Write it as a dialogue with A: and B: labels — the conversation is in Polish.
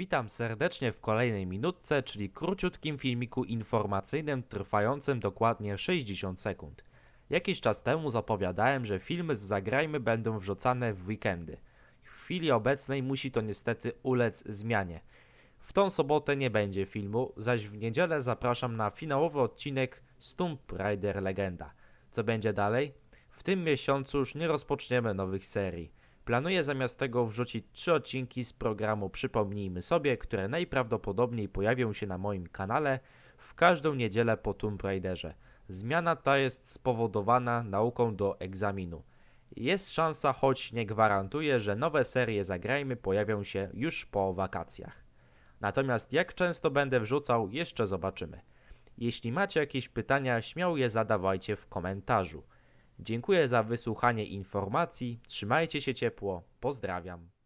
A: Witam serdecznie w kolejnej minutce, czyli króciutkim filmiku informacyjnym trwającym dokładnie 60 sekund. Jakiś czas temu zapowiadałem, że filmy z Zagrajmy będą wrzucane w weekendy. W chwili obecnej musi to niestety ulec zmianie. W tą sobotę nie będzie filmu, zaś w niedzielę zapraszam na finałowy odcinek Stump Raider Legenda. Co będzie dalej? W tym miesiącu już nie rozpoczniemy nowych serii. Planuję zamiast tego wrzucić trzy odcinki z programu Przypomnijmy sobie, które najprawdopodobniej pojawią się na moim kanale w każdą niedzielę po Tomb Raiderze. Zmiana ta jest spowodowana nauką do egzaminu. Jest szansa, choć nie gwarantuję, że nowe serie Zagrajmy pojawią się już po wakacjach. Natomiast jak często będę wrzucał, jeszcze zobaczymy. Jeśli macie jakieś pytania, śmiało je zadawajcie w komentarzu. Dziękuję za wysłuchanie informacji, trzymajcie się ciepło, pozdrawiam.